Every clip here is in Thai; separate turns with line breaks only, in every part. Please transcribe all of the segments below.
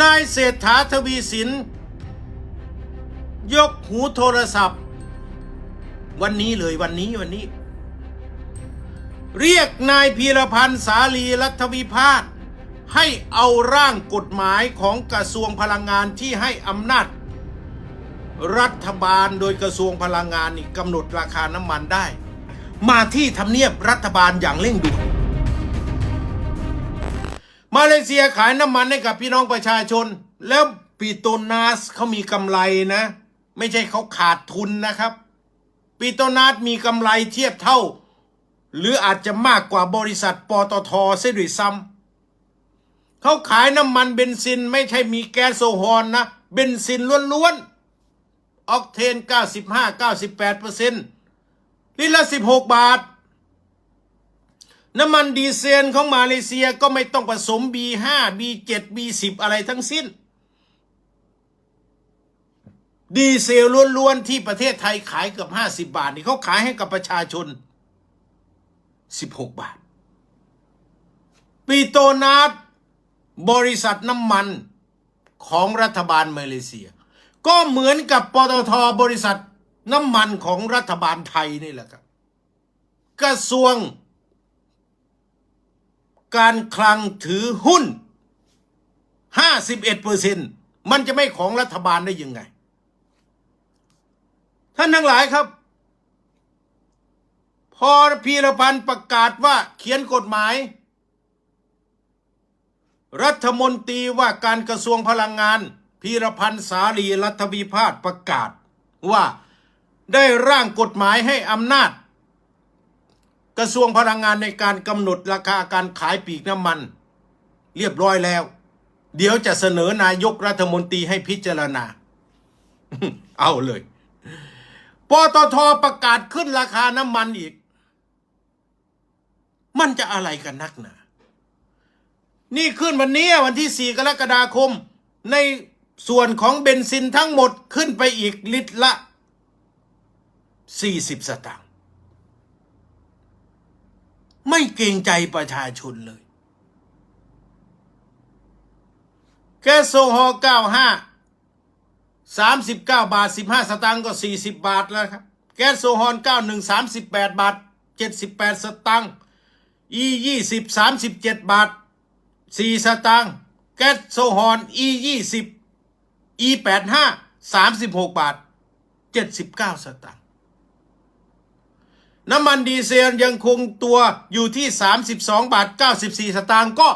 นายเศรษฐาทวีสิน ยกหูโทรศัพท์ วันนี้เลยวันนี้วันนี้ เรียกนายพีรพันธ์สาลีรัฐวิพาทให้เอาร่างกฎหมายของกระทรวงพลังงานที่ให้อำนาจ รัฐบาลโดยกระทรวงพลังงานนี่กำหนดราคาน้ำมันได้ มาที่ทำเนียบรัฐบาลอย่างเร่งด่วน มาเลเซียขายน้ำมันให้กับพี่น้องประชาชน แล้วปีโตนาสเขามีกำไรนะ ไม่ใช่เขาขาดทุนนะครับปีโตนาสมีกำไรเทียบเท่า หรืออาจจะมากกว่าบริษัทปตทเสียด้วยซ้ำเขาขายน้ำมันเบนซินไม่ใช่มีแก๊สโซฮอลนะ เบนซินล้วนๆออกเทน 95-98%เปอร์เซ็นต์ลิตรละ 16 บาท น้ำมันดีเซลของมาเลเซียก็ไม่ต้องผสม B5 B7 B10 อะไรทั้งสิ้น ดีเซลล้วนๆที่ประเทศไทยขายเกือบ 50 บาท นี่เขาขายให้กับประชาชน 16 บาท ปีโตนาสบริษัทน้ำมันของรัฐบาลมาเลเซีย ก็เหมือนกับปตทบริษัทน้ำมันของรัฐบาลไทยนี่แหละครับ กระทรวง การคลังถือหุ้น 51เปอร์เซ็นมันจะไม่ของรัฐบาลได้ยังไง ท่านทั้งหลายครับ พอพีรพันธ์ประกาศว่าเขียนกฎหมาย รัฐมนตรีว่าการกระทรวงพลังงาน พีรพันธ์สาลีรัฐวิพาทประกาศว่าได้ร่างกฎหมายให้อำนาจ กระทรวงพลังงานในการกำหนดราคาการขายปีกน้ำมัน เรียบร้อยแล้ว เดี๋ยวจะเสนอนายกรัฐมนตรีให้พิจารณา เอาเลยปตทประกาศขึ้นราคาน้ำมันอีก มันจะอะไรกันนักหนา นี่ขึ้นวันนี้วันที่ 4 กรกฎาคม ในส่วนของเบนซินทั้งหมดขึ้นไปอีกลิตรละ 40 สตางค์ ไม่เกรงใจประชาชนเลยแก๊สโซฮอล์95 39บาท15สตางค์ก็40บาทแล้วครับ แก๊สโซฮอล์91 38บาท78สตางค์ E 20 37บาท4สตางค์แก๊สโซฮอล์ E 20 E 85 36บาท79สตางค์ น้ำมันดีเซลยังคงตัวอยู่ที่ 32 บาท 94 สตางค์ก็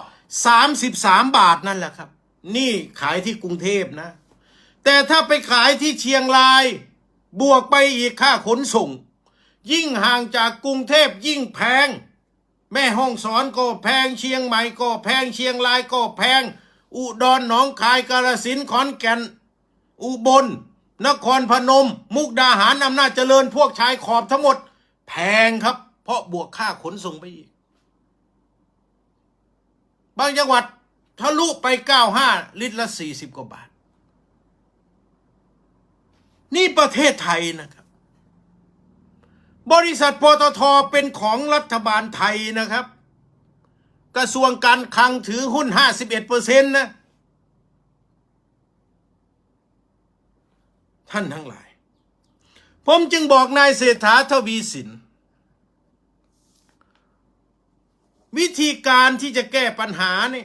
33 บาทนั่นแหละครับ นี่ขายที่กรุงเทพนะ แต่ถ้าไปขายที่เชียงราย บวกไปอีกค่าขนส่ง ยิ่งห่างจากกรุงเทพยิ่งแพง แม่ห้องสอนก็แพงเชียงใหม่ก็แพงเชียงรายก็แพง อุดรหนองคายกาฬสินธุ์ขอนแก่น อุบล นครพนม มุกดาหารอำนาจเจริญพวกชายขอบทั้งหมด แพงครับ เพราะบวกค่าขนส่งไปอีก บางจังหวัดทะลุไป 95 ลิตรละ 40 กว่าบาท นี่ประเทศไทยนะครับ บริษัทปตทเป็นของรัฐบาลไทยนะครับ กระทรวงการคลังถือหุ้น 51เปอร์เซ็นต์นะท่านทั้งหลาย ผมจึงบอกนายเศรษฐาทวีสิน วิธีการที่จะแก้ปัญหานี่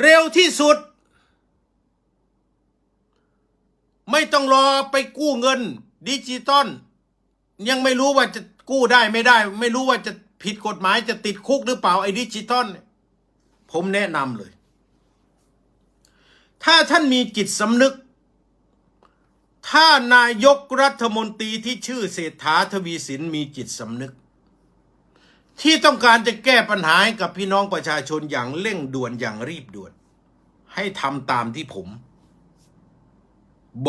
เร็วที่สุด ไม่ต้องรอไปกู้เงินดิจิตอลยังไม่รู้ว่าจะกู้ได้ไม่ได้ ไม่รู้ว่าจะผิดกฎหมายจะติดคุกหรือเปล่าไอ้ดิจิตอลผมแนะนำเลย ถ้าท่านมีจิตสำนึก ถ้านายกรัฐมนตรีที่ชื่อเศรษฐาทวีสินมีจิตสำนึก ที่ต้องการจะแก้ปัญหาให้กับพี่น้องประชาชนอย่างเร่งด่วนอย่างรีบด่วน ให้ทำตามที่ผม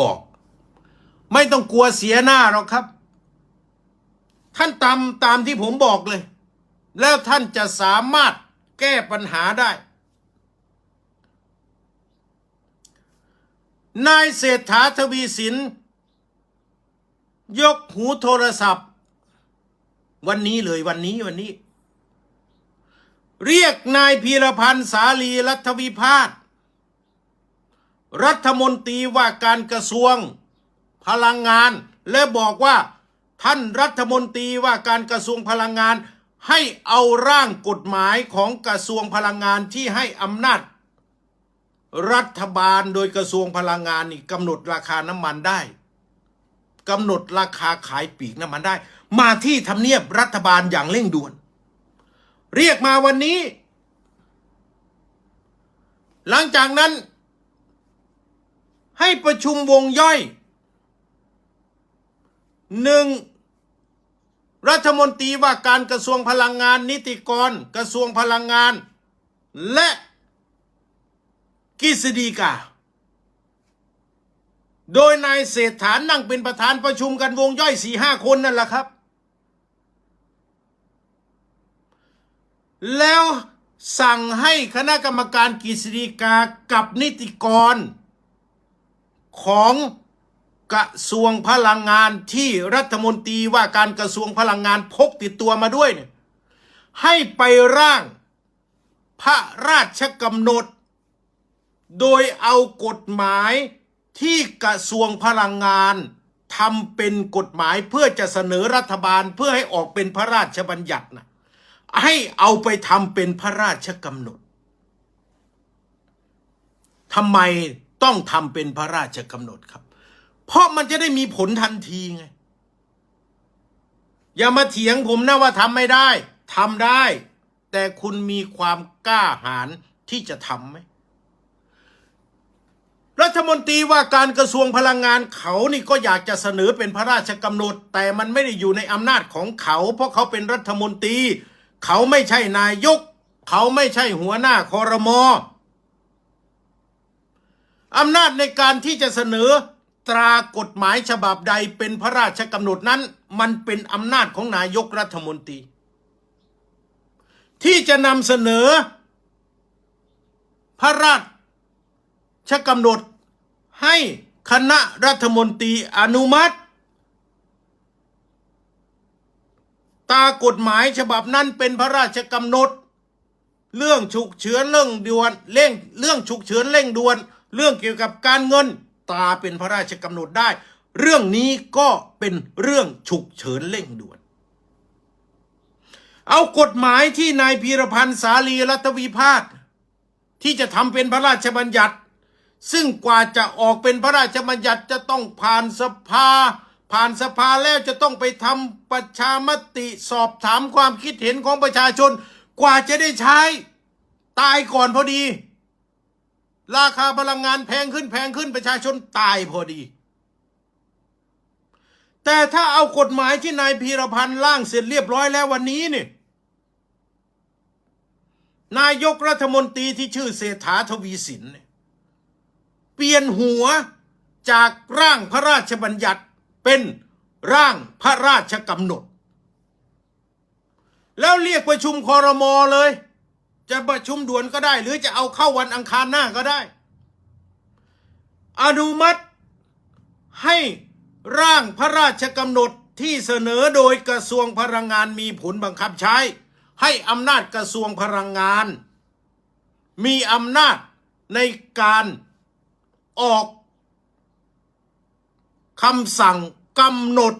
บอก ไม่ต้องกลัวเสียหน้าหรอกครับ ท่านตามตามที่ผมบอกเลย แล้วท่านจะสามารถแก้ปัญหาได้ นายเศรษฐาทวีสิน ยกหูโทรศัพท์ วันนี้เลยวันนี้วันนี้ เรียกนายพีรพันธ์สาลีรัฐวิพาทรัฐมนตรีว่าการกระทรวงพลังงาน และบอกว่าท่านรัฐมนตรีว่าการกระทรวงพลังงาน ให้เอาร่างกฎหมายของกระทรวงพลังงานที่ให้อำนาจ รัฐบาลโดยกระทรวงพลังงานนี่กำหนดราคาน้ำมันได้ กำหนดราคาขายปีกน้ำมันได้ มาที่ทำเนียบรัฐบาลอย่างเร่งด่วน เรียกมาวันนี้ หลังจากนั้น ให้ประชุมวงย่อยหนึ่งรัฐมนตรีว่าการกระทรวงพลังงาน นิติกร กระทรวงพลังงาน และกฤษฎีกา โดยนายเศรษฐานั่งเป็นประธานประชุมกันวงย่อยสี่ห้าคนนั่นแหละครับ แล้วสั่งให้คณะกรรมการกฤษฎีกากับนิติกร ของกระทรวงพลังงานที่รัฐมนตรีว่าการกระทรวงพลังงานพกติดตัวมาด้วยเนี่ยให้ไปร่างพระราชกำหนด โดยเอากฎหมาย ที่กระทรวงพลังงานทำเป็นกฎหมายเพื่อจะเสนอรัฐบาลเพื่อให้ออกเป็นพระราชบัญญัตินะให้เอาไปทำเป็นพระราชกำหนดทำไมต้องทำเป็นพระราชกำหนดครับ เพราะมันจะได้มีผลทันทีไง อย่ามาเถียงผมนะว่าทำไม่ได้ทำได้ แต่คุณมีความกล้าหาญที่จะทำไหม รัฐมนตรีว่าการกระทรวงพลังงานเขานี่ก็อยากจะเสนอเป็นพระราชกำหนด แต่มันไม่ได้อยู่ในอำนาจของเขา เพราะเขาเป็นรัฐมนตรี เขาไม่ใช่นายก เขาไม่ใช่หัวหน้าคอรมออำนาจในการที่จะเสนอตรากฎหมายฉบับใดเป็นพระราชกำหนดนั้น มันเป็นอำนาจของนายกรัฐมนตรี ที่จะนำเสนอ พระราช กำหนดให้คณะรัฐมนตรีอนุมัติ ตากฎหมายฉบับนั้นเป็นพระราชกำหนด เรื่องฉุกเฉินเรื่องด่วนเร่งเรื่องฉุกเฉินเร่งด่วน เรื่องเกี่ยวกับการเงินตาเป็นพระราชกำหนดได้ เรื่องนี้ก็เป็นเรื่องฉุกเฉินเร่งด่วน เอากฎหมายที่นายพีรพันธ์สาลีรัตวิพาทที่จะทำเป็นพระราชบัญญัติ ซึ่งกว่าจะออกเป็นพระราชบัญญัติจะต้องผ่านสภา ผ่านสภาแล้วจะต้องไปทำประชามติสอบถามความคิดเห็นของประชาชน กว่าจะได้ใช้ตายก่อนพอดี ราคาพลังงานแพงขึ้นแพงขึ้นประชาชนตายพอดี แต่ถ้าเอากฎหมายที่นายพีรพันธ์ร่างเสร็จเรียบร้อยแล้ววันนี้เนี่ยนายกรัฐมนตรีที่ชื่อเศรษฐาทวีสินเนี่ย ยนหัวจากร่างพระราชบัญญัติเป็นร่างพระราชกำหนด แล้วเรียกประชุมคอรมอเลย จะประชุมด่วนก็ได้ หรือจะเอาเข้าวันอังคารหน้าก็ได้ อนุมัติให้ร่างพระราชกำหนดที่เสนอโดยกระทรวงพลังงานมีผลบังคับใช้ ให้อำนาจกระทรวงพลังงาน มีอำนาจในการ ออกคำสั่งกำหนด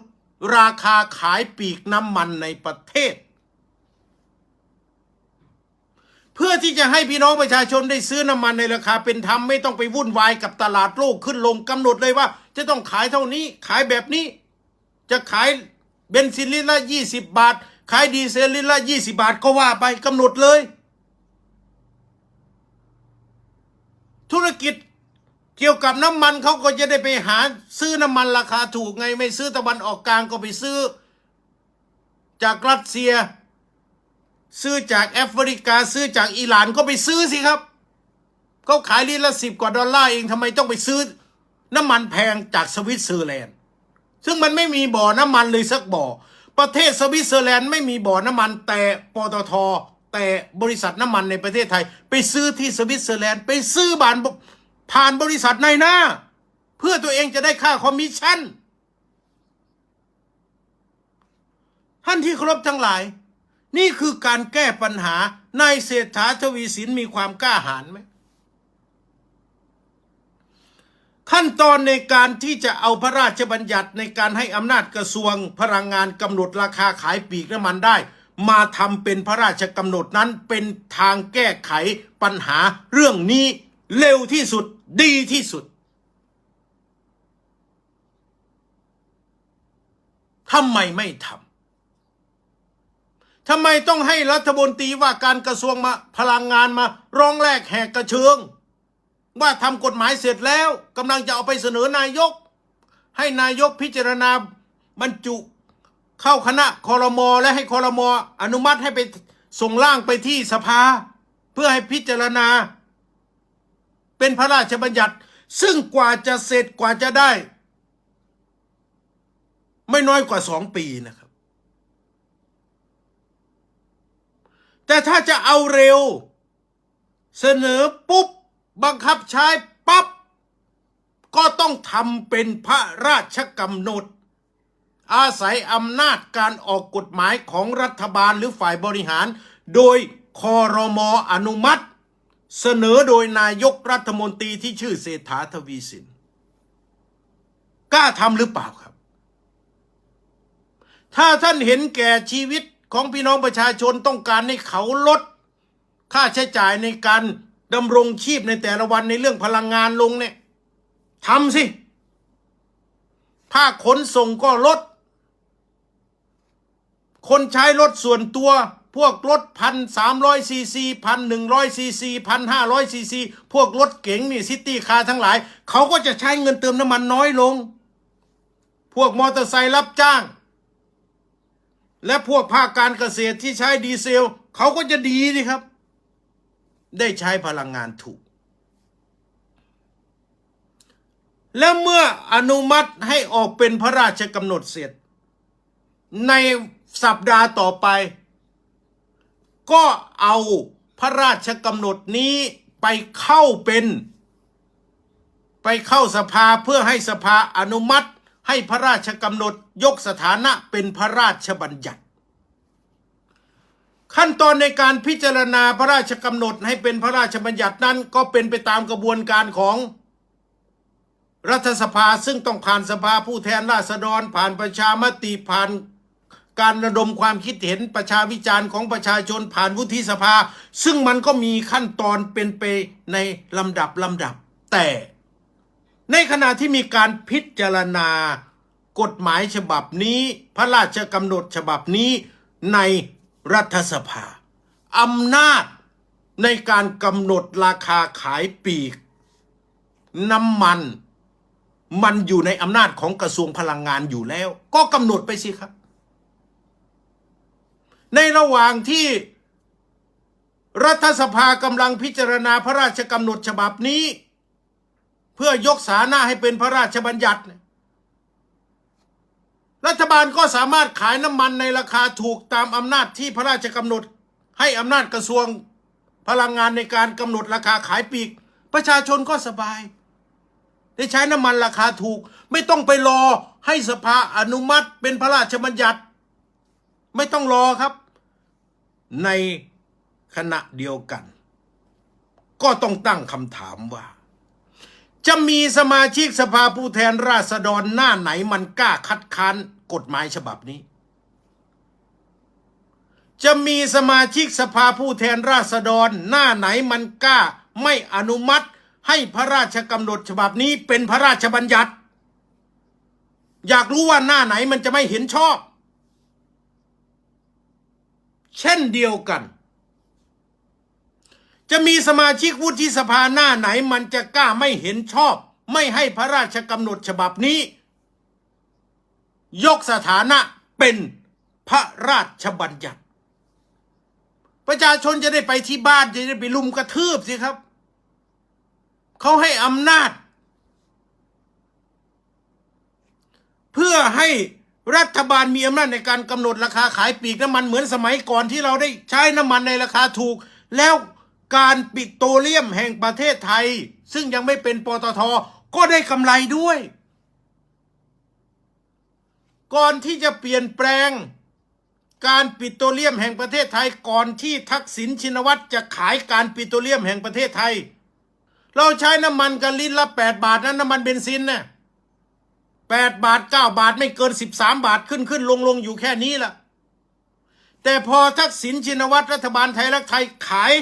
ราคาขายปีกน้ำมันในประเทศ เพื่อที่จะให้พี่น้องประชาชนได้ซื้อน้ำมันในราคาเป็นธรรมไม่ต้องไปวุ่นวายกับตลาดโลกขึ้นลงกำหนดเลยว่า จะต้องขายเท่านี้ขายแบบนี้ จะขายเบนซินลิตรละยี่สิบบาท ขายดีเซลลิตรละยี่สิบาทก็ว่าไปกำหนดเลย ธุรกิจ เกี่ยวกับน้ำมันเขาก็จะได้ไปหาซื้อน้ำมันราคาถูกไงไม่ซื้อตะวันออกกลางก็ไปซื้อ จากรัสเซีย ซื้อจากแอฟริกา ซื้อจากอิหร่านก็ไปซื้อสิครับเขาขายลิตรละสิบกว่าดอลลาร์เองทำไมต้องไปซื้อ น้ำมันแพงจากสวิตเซอร์แลนด์ ซึ่งมันไม่มีบ่อน้ำมันเลยสักบ่อ ประเทศสวิตเซอร์แลนด์ไม่มีบ่อน้ำมันแต่ปตทแต่บริษัทน้ำมันในประเทศไทย ไปซื้อที่สวิตเซอร์แลนด์ไปซื้อบาน ผ่านบริษัทในหน้า เพื่อตัวเองจะได้ค่าคอมมิชชั่น ท่านที่เคารพทั้งหลาย นี่คือการแก้ปัญหานายเศรษฐาทวีสินมีความกล้าหาญไหมขั้นตอนในการที่จะเอาพระราชบัญญัติในการให้อำนาจกระทรวงพลังงานกำหนดราคาขายปีกน้ำมันได้ มาทำเป็นพระราชกำหนดนั้นเป็นทางแก้ไขปัญหาเรื่องนี้ เร็วที่สุดดีที่สุด ทำไมไม่ทำ ทำไมต้องให้รัฐมนตรีว่าการกระทรวงมาพลังงานมาร้องแรกแหกกระเชิงว่าทำกฎหมายเสร็จแล้วกำลังจะเอาไปเสนอนายก ให้นายกพิจารณาบรรจุเข้าคณะคอรมอและให้คอรมออนุมัติให้ไปส่งร่างไปที่สภา เพื่อให้พิจารณา เป็นพระราชบัญญัติ ซึ่งกว่าจะเสร็จกว่าจะได้ ไม่น้อยกว่าสองปีนะครับ แต่ถ้าจะเอาเร็ว เสนอปุ๊บ บังคับใช้ปั๊บก็ต้องทำเป็นพระราชกำหนด อาศัยอำนาจการออกกฎหมายของรัฐบาลหรือฝ่ายบริหาร โดยคอรมออนุมัติ เสนอโดยนายกรัฐมนตรีที่ชื่อเศรษฐาทวีสินกล้าทำหรือเปล่าครับ ถ้าท่านเห็นแก่ชีวิตของพี่น้องประชาชนต้องการให้เขาลด ค่าใช้จ่ายในการดำรงชีพในแต่ละวันในเรื่องพลังงานลงเนี่ยทำสิภาคขนส่งก็ลด คนใช้รถส่วนตัว พวกรถพันสามร้อยซีซีพันหนึ่งร้อยซีซีพันห้าร้อยซีซีพวกรถเก๋งนี่ซิตี้คาร์ทั้งหลาย เขาก็จะใช้เงินเติมน้ำมันน้อยลง พวกมอเตอร์ไซค์รับจ้าง และพวกภาคการเกษตรที่ใช้ดีเซล เขาก็จะดีดีครับ ได้ใช้พลังงานถูก แล้วเมื่ออนุมัติให้ออกเป็นพระราชกำหนดเสร็จ ในสัปดาห์ต่อไป ก็เอาพระราชกำหนดนี้ไปเข้าเป็น ไปเข้าสภาเพื่อให้สภาอนุมัติให้พระราชกำหนดยกสถานะเป็นพระราชบัญญัติ ขั้นตอนในการพิจารณาพระราชกำหนดให้เป็นพระราชบัญญัตินั้นก็เป็นไปตามกระบวนการของรัฐสภาซึ่งต้องผ่านสภาผู้แทนราษฎรผ่านประชามติผ่าน การระดมความคิดเห็นประชาวิจารณ์ของประชาชนผ่านวุฒิสภา ซึ่งมันก็มีขั้นตอนเป็นไปในลำดับลำดับ แต่ ในขณะที่มีการพิจารณากฎหมายฉบับนี้ พระราชกำหนดฉบับนี้ในรัฐสภาอำนาจในการกำหนดราคาขายปีก น้ำมัน มันอยู่ในอำนาจของกระทรวงพลังงานอยู่แล้ว ก็กำหนดไปสิครับ ในระหว่างที่รัฐสภากำลังพิจารณาพระราชกำหนดฉบับนี้ เพื่อยกสาหน้าให้เป็นพระราชบัญญัติ รัฐบาลก็สามารถขายน้ำมันในราคาถูกตามอำนาจที่พระราชกำหนดให้อำนาจกระทรวงพลังงานในการกำหนดราคาขายปีก ประชาชนก็สบาย ได้ใช้น้ำมันราคาถูก ไม่ต้องไปรอให้สภาอนุมัติเป็นพระราชบัญญัติ ไม่ต้องรอครับ ในขณะเดียวกัน ก็ต้องตั้งคำถามว่า จะมีสมาชิกสภาผู้แทนราษฎรหน้าไหนมันกล้าคัดค้านกฎหมายฉบับนี้ จะมีสมาชิกสภาผู้แทนราษฎรหน้าไหนมันกล้าไม่อนุมัติให้พระราชกำหนดฉบับนี้เป็นพระราชบัญญัติ อยากรู้ว่าหน้าไหนมันจะไม่เห็นชอบ เช่นเดียวกัน จะมีสมาชิกวุฒิสภาหน้าไหนมันจะกล้าไม่เห็นชอบ ไม่ให้พระราชกำหนดฉบับนี้ ยกสถานะเป็นพระราชบัญญัติ ประชาชนจะได้ไปที่บ้านจะได้ไปลุมกระทืบสิครับ เขาให้อำนาจ เพื่อให้ รัฐบาลมีอำนาจในการกำหนดราคาขายปีกน้ำมันเหมือนสมัยก่อนที่เราได้ใช้น้ำมันในราคาถูก แล้วการปิดโตเลียมแห่งประเทศไทย ซึ่งยังไม่เป็นปตทก็ได้กำไรด้วย ก่อนที่จะเปลี่ยนแปลง การปิดโตรเลียมแห่งประเทศไทยก่อนที่ทักษิณชินวัตรจะขายการปิดโตรเลียมแห่งประเทศไทย เราใช้น้ำมันกันลิตรละ 8 บาทนั้นน้ำมันเบนซินเนะ่ย 8 บาท 9 บาทไม่เกิน 13 บาทขึ้นขึ้นลงลงอยู่แค่นี้ล่ะ แต่พอทักษิณชินวัตรรัฐบาลไทยรักไทยขาย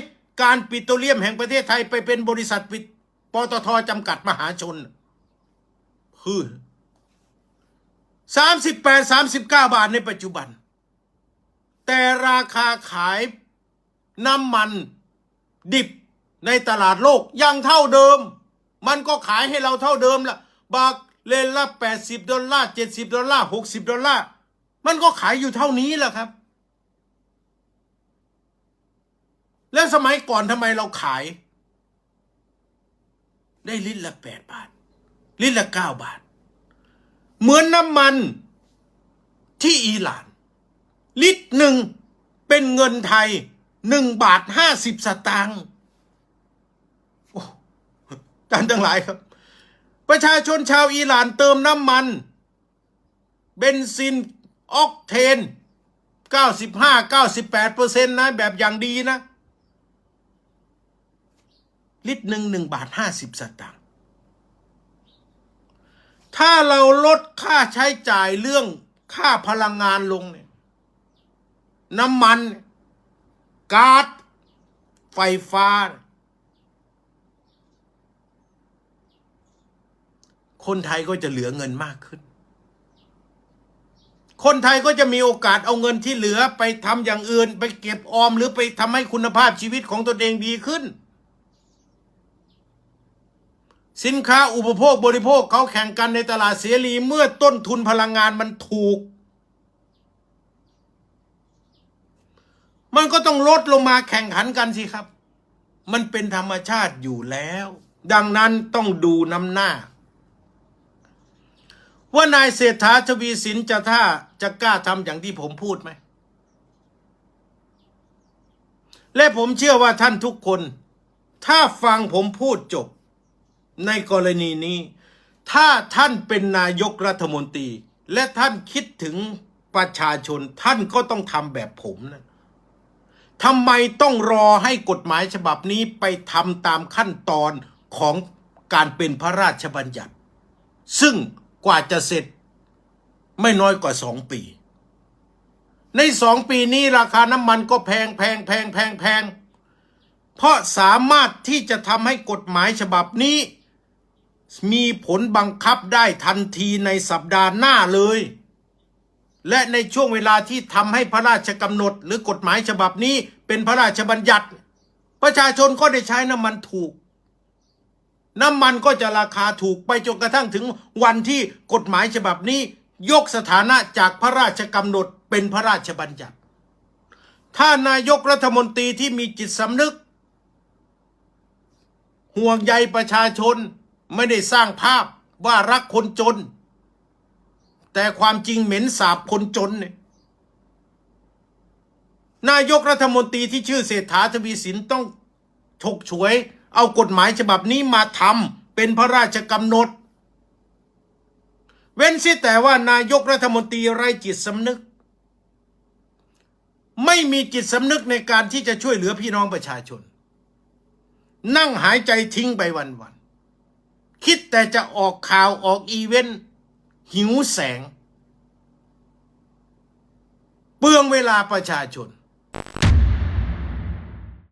การปิโตรเลียมแห่งประเทศไทยไปเป็นบริษัทปิปตทจำกัดมหาชนฮือสามสิบแปดสามสิบเก้าบาทในปัจจุบัน แต่ราคาขายน้ำมันดิบในตลาดโลกยังเท่าเดิม มันก็ขายให้เราเท่าเดิมละบา เลนละแปดสิบดอลลาร์เจ็ดสิบดอลลาร์หกสิบดอลลาร์มันก็ขายอยู่เท่านี้แหละครับ แล้วสมัยก่อนทำไมเราขาย ได้ลิตรละแปดบาท ลิตรละเก้าบาท เหมือนน้ำมันที่อิหร่าน ลิตรหนึ่งเป็นเงินไทยหนึ่งบาทห้าสิบสตางค์โอ้ท่านทั้งหลายครับ ประชาชนชาวอิหร่านเติมน้ำมัน เบนซินออกเทน 95 98เปอร์เซ็นต์นะ แบบอย่างดีนะ ลิตรหนึ่งหนึ่งบาทห้าสิบสตางค์ถ้าเราลดค่าใช้จ่ายเรื่องค่าพลังงานลงเนี่ยน้ำมันก๊าซไฟฟ้า คนไทยก็จะเหลือเงินมากขึ้น คนไทยก็จะมีโอกาสเอาเงินที่เหลือไปทำอย่างอื่น ไปเก็บออมหรือไปทำให้คุณภาพชีวิตของตนเองดีขึ้น สินค้าอุปโภคบริโภคเขาแข่งกันในตลาดเสรีเมื่อต้นทุนพลังงานมันถูก มันก็ต้องลดลงมาแข่งขันกันสิครับ มันเป็นธรรมชาติอยู่แล้ว ดังนั้นต้องดูน้ำหน้า ว่านายเศรษฐาทวีสินจะท่าจะกล้าทำอย่างที่ผมพูดไหม และผมเชื่อว่าท่านทุกคน ถ้าฟังผมพูดจบ ในกรณีนี้ ถ้าท่านเป็นนายกรัฐมนตรี และท่านคิดถึงประชาชนท่านก็ต้องทำแบบผมนะทำไมต้องรอให้กฎหมายฉบับนี้ไปทำตามขั้นตอนของการเป็นพระราชบัญญัติ ซึ่ง กว่าจะเสร็จ ไม่น้อยกว่าสองปี ในสองปีนี้ราคาน้ำมันก็แพงแพงแพงแพงแพง เพราะสามารถที่จะทำให้กฎหมายฉบับนี้ มีผลบังคับได้ทันทีในสัปดาห์หน้าเลย และในช่วงเวลาที่ทำให้พระราชกำหนด หรือกฎหมายฉบับนี้เป็นพระราชบัญญัติ ประชาชนก็ได้ใช้น้ำมันถูก น้ำมันก็จะราคาถูกไปจนกระทั่งถึงวันที่กฎหมายฉบับนี้ ยกสถานะจากพระราชกำหนดเป็นพระราชบัญญัติ ถ้านายกรัฐมนตรีที่มีจิตสำนึก ห่วงใยประชาชนไม่ได้สร้างภาพว่ารักคนจน แต่ความจริงเหม็นสาบคนจนเนี่ยนายกรัฐมนตรีที่ชื่อเศรษฐาทวีสินต้องฉกฉวย เอากฎหมายฉบับนี้มาทำเป็นพระราชกำหนด เว้นเสียแต่ว่านายกรัฐมนตรีไร้จิตสำนึก ไม่มีจิตสำนึกในการที่จะช่วยเหลือพี่น้องประชาชน นั่งหายใจทิ้งไปวันๆคิดแต่จะออกข่าวออกอีเวนต์หิวแสง เปลืองเวลาประชาชน